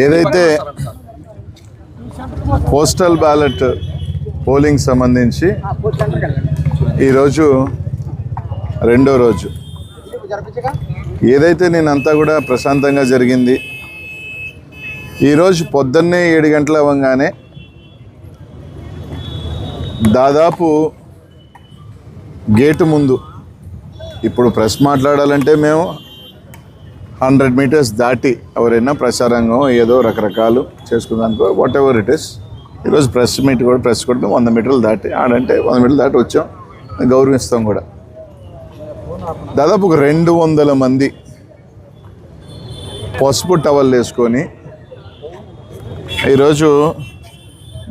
ఏదైతే postal ballot polling సంబంధించి ఈరోజు రెండో రోజు. ఏదైతే నేనంతా కూడా ప్రశాంతంగా జరిగింది ఈరోజు పొద్దున్నే ఏడు గంటల అవ్వగానే దాదాపు గేటు ముందు ఇప్పుడు ప్రెస్ మాట్లాడాలంటే మేము హండ్రెడ్ మీటర్స్ దాటి ఎవరైనా ప్రచారంగం ఏదో రకరకాలు చేసుకున్నాను వాట్ ఎవర్ ఇట్ ఇస్ ఈరోజు ప్రెస్ మీట్ కూడా ప్రెస్ కూడా వంద మీటర్లు దాటి ఆడంటే వంద మీటర్లు దాటి వచ్చాం. గౌరవిస్తాం కూడా. దాదాపు ఒక రెండు వందల మంది పసుపు టవల్ వేసుకొని ఈరోజు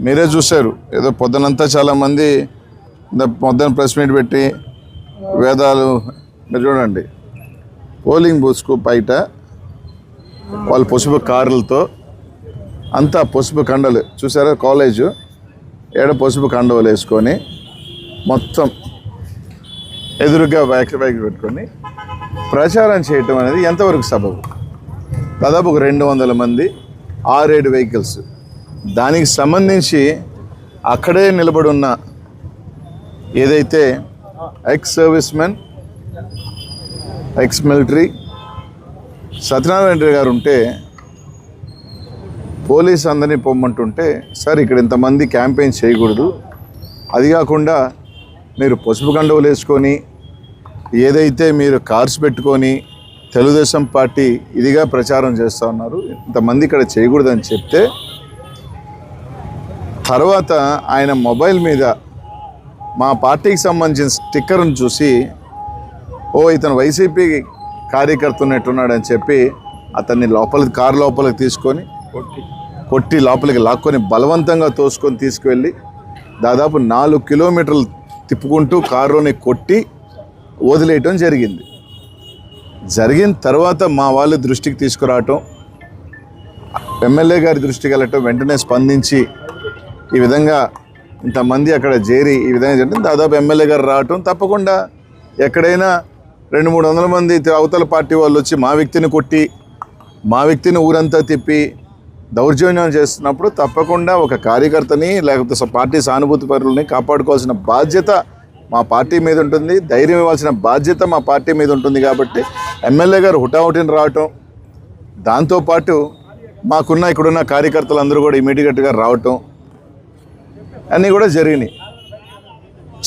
మీరే చూశారు. ఏదో పొద్దునంతా చాలామంది పొద్దున ప్రెస్ మీట్ పెట్టి వేదాలు మీరు చూడండి. పోలింగ్ బూత్స్కు బయట వాళ్ళు పసుపు కార్లతో అంతా పసుపు కండలు. చూసారా? కాలేజు. ఏడ పసుపు కండవలు వేసుకొని మొత్తం ఎదురుగా బ్యాక్ బ్యాగ్ పెట్టుకొని ప్రచారం చేయటం అనేది ఎంతవరకు సబబు? దాదాపు ఒక రెండు వందల మంది ఆరేడు వెహికల్స్. దానికి సంబంధించి అక్కడే నిలబడి ఉన్న ఏదైతే ex servicemen ex military Satyanarayana Reddy garu ఉంటే పోలీస్ అందరినీ పొమ్మంటుంటే సార్ ఇక్కడ ఇంతమంది క్యాంపెయిన్ చేయకూడదు. అది కాకుండా మీరు పసుపు గండవులు వేసుకొని ఏదైతే మీరు కార్స్ పెట్టుకొని తెలుగుదేశం పార్టీ ఇదిగా ప్రచారం చేస్తూ ఉన్నారు ఇంతమంది ఇక్కడ చేయకూడదని చెప్తే తర్వాత ఆయన మొబైల్ మీద మా పార్టీకి సంబంధించిన స్టిక్కర్ను చూసి ఓ ఇతను వైసీపీ కార్యకర్త ఉన్నట్టున్నాడని చెప్పి అతన్ని లోపలికి కారు లోపలికి తీసుకొని కొట్టి. లోపలికి లాక్కొని బలవంతంగా తోసుకొని తీసుకువెళ్ళి దాదాపు నాలుగు కిలోమీటర్లు తిప్పుకుంటూ కారులోని కొట్టి వదిలేయటం జరిగింది. జరిగిన తర్వాత మా వాళ్ళు దృష్టికి తీసుకురావటం ఎమ్మెల్యే గారి దృష్టికి వెళ్ళటం వెంటనే స్పందించి ఈ విధంగా ఇంతమంది అక్కడ చేరి ఈ విధంగా జరిగింది. దాదాపు ఎమ్మెల్యే గారు రావటం తప్పకుండా ఎక్కడైనా రెండు మూడు వందల మంది అవతల పార్టీ వాళ్ళు వచ్చి మా వ్యక్తిని కొట్టి మా వ్యక్తిని ఊరంతా తిప్పి దౌర్జన్యం చేస్తున్నప్పుడు తప్పకుండా ఒక కార్యకర్తని లేకపోతే పార్టీ సానుభూతి పరులని కాపాడుకోవాల్సిన బాధ్యత మా పార్టీ మీద ఉంటుంది. ధైర్యం ఇవ్వాల్సిన బాధ్యత మా పార్టీ మీద ఉంటుంది కాబట్టి ఎమ్మెల్యే గారు హుటాహుటిని రావటం దాంతోపాటు మాకున్న ఇక్కడున్న కార్యకర్తలు అందరూ కూడా ఇమీడియట్గా రావటం అన్నీ కూడా జరిగినాయి.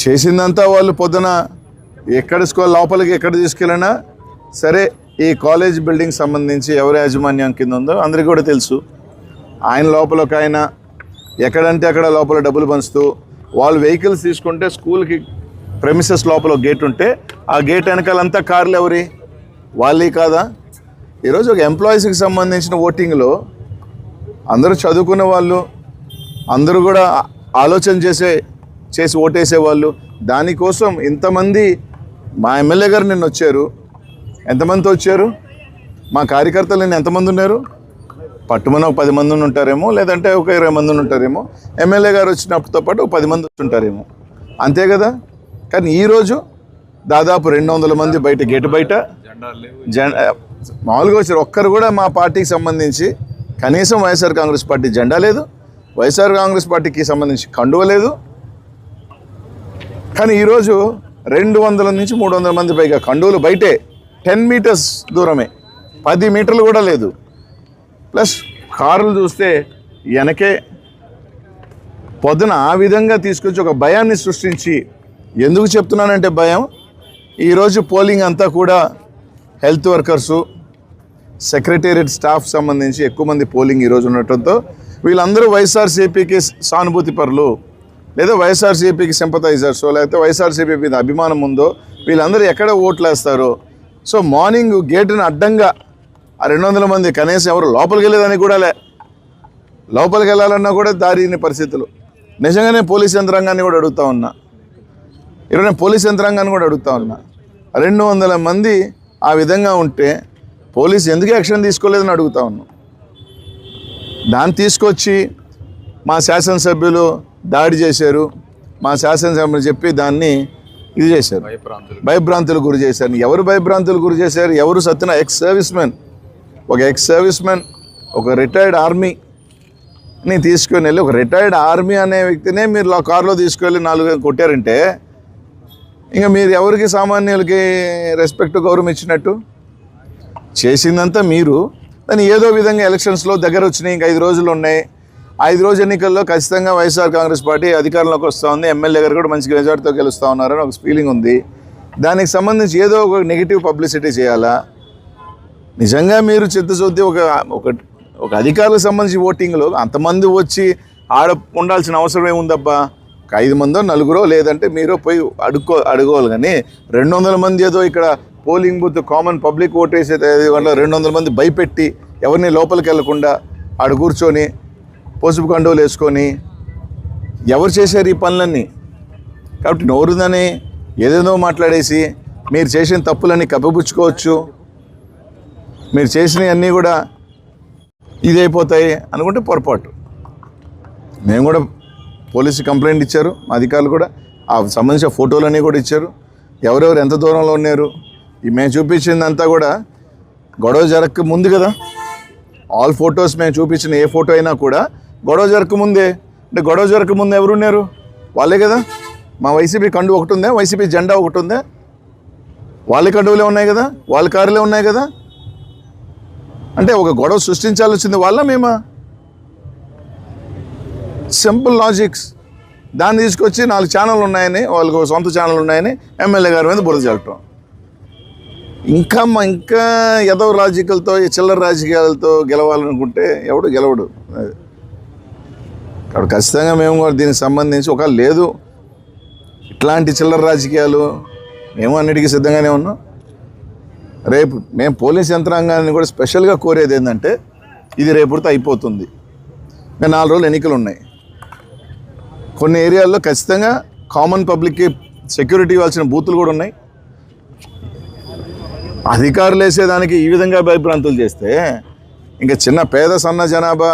చేసిందంతా వాళ్ళు పొద్దున ఎక్కడ స్కూల్ లోపలికి ఎక్కడ తీసుకెళ్ళినా సరే ఈ కాలేజ్ బిల్డింగ్ సంబంధించి ఎవరి యాజమాన్యం కింద ఉందో అందరికీ కూడా తెలుసు. ఆయన లోపల ఒక ఆయన ఎక్కడంటే అక్కడ లోపల డబ్బులు పంచుతూ వాళ్ళు వెహికల్స్ తీసుకుంటే స్కూల్కి ప్రెమిసెస్ లోపల ఒక గేట్ ఉంటే ఆ గేట్ వెనకాలంతా కార్లు ఎవరి? వాళ్ళే కాదా? ఈరోజు ఒక ఎంప్లాయీస్కి సంబంధించిన ఓటింగ్లో అందరూ చదువుకున్న వాళ్ళు అందరూ కూడా ఆలోచన చేసే చేసి ఓటేసే వాళ్ళు. దానికోసం ఇంతమంది మా ఎమ్మెల్యే గారు నిన్న వచ్చారు. ఎంతమందితో వచ్చారు? మా కార్యకర్తలు నిన్న ఎంతమంది ఉన్నారు? పట్టుమని ఒక పది మంది ఉంటారేమో లేదంటే ఒక ఇరవై మంది ఉంటారేమో. ఎమ్మెల్యే గారు వచ్చినప్పుడుతో పాటు ఒక పది మంది ఉంటారేమో. అంతే కదా? కానీ ఈరోజు దాదాపు రెండు వందల మంది బయట గేటు బయట జెండా మామూలుగా వచ్చారు. ఒక్కరు కూడా మా పార్టీకి సంబంధించి కనీసం వైఎస్ఆర్ కాంగ్రెస్ పార్టీ జెండా లేదు. వైఎస్ఆర్ కాంగ్రెస్ పార్టీకి సంబంధించి కండువ లేదు. కానీ ఈరోజు రెండు వందల నుంచి మూడు వందల మంది పైగా. కండువులు బయటే. టెన్ మీటర్స్ దూరమే. పది మీటర్లు కూడా లేదు. ప్లస్ కార్లు చూస్తే వెనకే పొద్దున ఆ విధంగా తీసుకొచ్చి ఒక భయాన్ని సృష్టించి ఎందుకు చెప్తున్నానంటే భయం? ఈరోజు పోలింగ్ అంతా కూడా హెల్త్ వర్కర్సు సెక్రటేరియట్ స్టాఫ్ సంబంధించి ఎక్కువ మంది పోలింగ్ ఈరోజు ఉండటంతో వీళ్ళందరూ వైఎస్ఆర్సీపీకి సానుభూతి పరులు. లేదా వైఎస్ఆర్సీపీకి సింపతైజర్స్ లేకపోతే వైఎస్ఆర్సీపీ మీద అభిమానం ఉందో వీళ్ళందరూ ఎక్కడ ఓట్లు సో మార్నింగ్ గేటుని అడ్డంగా ఆ రెండు వందల మంది కనీసం ఎవరు లోపలికి వెళ్ళేదని కూడా లే. లోపలికి వెళ్ళాలన్నా కూడా దారిని పరిస్థితులు. నిజంగానే పోలీస్ యంత్రాంగాన్ని కూడా అడుగుతా ఉన్నా. ఇరవై నేను పోలీస్ యంత్రాంగాన్ని కూడా అడుగుతా ఉన్నా. రెండు వందల మంది ఆ విధంగా ఉంటే పోలీస్ ఎందుకు యాక్షన్ తీసుకోలేదని అడుగుతా ఉన్నాం. దాన్ని తీసుకొచ్చి మా శాసనసభ్యులు దాడి చేశారు. మా శాసనసభ్యులు చెప్పి దాన్ని ఇది చేశారు. భయభ్రాంతులు. గురి చేశారు. ఎవరు భయభ్రాంతులు గురి చేశారు? ఎవరు సత్యన ఎక్స్ సర్వీస్ మ్యాన్ ఒక ఎక్స్ సర్వీస్ మ్యాన్ ఒక రిటైర్డ్ ఆర్మీని తీసుకొని వెళ్ళి ఒక రిటైర్డ్ ఆర్మీ అనే వ్యక్తినే మీరు ఆ కారులో తీసుకెళ్ళి నాలుగు కొట్టారంటే ఇంకా మీరు ఎవరికి సామాన్యులకి రెస్పెక్ట్ గౌరవం ఇచ్చినట్టు? చేసిందంతా మీరు. దాన్ని ఏదో విధంగా ఎలక్షన్స్లో దగ్గర వచ్చినాయి ఇంకా ఐదు రోజులు ఉన్నాయి. ఐదు రోజు ఎన్నికల్లో ఖచ్చితంగా వైఎస్ఆర్ కాంగ్రెస్ పార్టీ అధికారంలోకి వస్తూ ఉంది. ఎమ్మెల్యే గారు కూడా మంచి మెజార్టీతో గెలుస్తూ ఉన్నారని ఒక ఫీలింగ్ ఉంది. దానికి సంబంధించి ఏదో ఒక నెగిటివ్ పబ్లిసిటీ చేయాలా? నిజంగా మీరు చిత్తశుద్ధి ఒక ఒక ఒక అధికారులకు సంబంధించి ఓటింగ్లో అంతమంది వచ్చి ఆడ ఉండాల్సిన అవసరం ఏముందబ్బా? ఒక ఐదు మందో నలుగురో లేదంటే మీరు పోయి అడుక్కో అడుగోవాలి కానీ రెండు వందల మంది ఏదో ఇక్కడ polling booth common public vote వేసే రెండు వందల మంది భయపెట్టి ఎవరిని లోపలికి వెళ్ళకుండా ఆడ కూర్చొని పసుపు కండువులు వేసుకొని ఎవరు చేశారు ఈ పనులన్నీ? కాబట్టి నోరుదని ఏదేదో మాట్లాడేసి మీరు చేసిన తప్పులన్నీ కప్పిపుచ్చుకోవచ్చు. మీరు చేసినవన్నీ కూడా ఇదైపోతాయి అనుకుంటే పొరపాటు. మేము కూడా పోలీసు కంప్లైంట్ ఇచ్చారు మా అధికారులు కూడా. ఆ సంబంధించిన ఫోటోలన్నీ కూడా ఇచ్చారు. ఎవరెవరు ఎంత దూరంలో ఉన్నారు? ఈ మేము చూపించిందంతా కూడా గొడవ జరగక ముందు కదా. ఆల్ ఫొటోస్ మేము చూపించిన ఏ ఫోటో అయినా కూడా గొడవ జరగకముందే అంటే గొడవ జరగకముందు ఎవరున్నారు? వాళ్ళే కదా? మా వైసీపీ కండు ఒకటి ఉందే వైసీపీ జెండా ఒకటి ఉందే. వాళ్ళ కండువులే ఉన్నాయి కదా? వాళ్ళ కారులే ఉన్నాయి కదా? అంటే ఒక గొడవ సృష్టించాల్సింది వాళ్ళ మేమా? సింపుల్ లాజిక్స్ దాన్ని తీసుకొచ్చి నాలుగు ఛానల్ ఉన్నాయని వాళ్ళకు సొంత ఛానల్ ఉన్నాయని ఎమ్మెల్యే గారి మీద బురద చల్లటం ఇంకా మా ఇంకా ఏదో రాజకీయాలతో ఈ చిల్లర రాజకీయాలతో గెలవాలనుకుంటే ఎవడు గెలవడు? కాబట్టి ఖచ్చితంగా మేము కూడా దీనికి సంబంధించి ఒక లేదు ఇట్లాంటి చిల్లర రాజకీయాలు మేము అన్నిటికీ సిద్ధంగానే ఉన్నాం. రేపు మేము పోలీస్ యంత్రాంగాన్ని కూడా స్పెషల్గా కోరేది ఏంటంటే ఇది రేపుతో అయిపోతుంది. మేము నాలుగు రోజులు ఎన్నికలు ఉన్నాయి. కొన్ని ఏరియాల్లో ఖచ్చితంగా కామన్ పబ్లిక్కి సెక్యూరిటీ ఇవ్వాల్సిన బూతులు కూడా ఉన్నాయి. అధికారులు వేసేదానికి ఈ విధంగా భయభ్రాంతులు చేస్తే ఇంకా చిన్న పేద సన్న జనాభా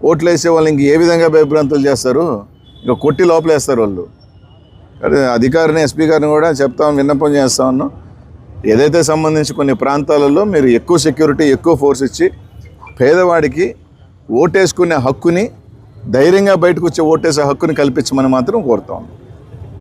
ఓట్లు వేసే వాళ్ళు ఇంక ఏ విధంగా భయభ్రాంతులు చేస్తారు? ఇంకా కొట్టి లోపలేస్తారు వాళ్ళు. అదే అధికారిని ఎస్పీ గారిని కూడా చెప్తాం విన్నపం చేస్తా ఉన్నాం. ఏదైతే సంబంధించి కొన్ని ప్రాంతాలలో మీరు ఎక్కువ సెక్యూరిటీ ఎక్కువ ఫోర్స్ ఇచ్చి పేదవాడికి ఓటేసుకునే హక్కుని ధైర్యంగా బయటకు వచ్చే ఓటేసే హక్కుని కల్పించమని మాత్రం కోరుతాం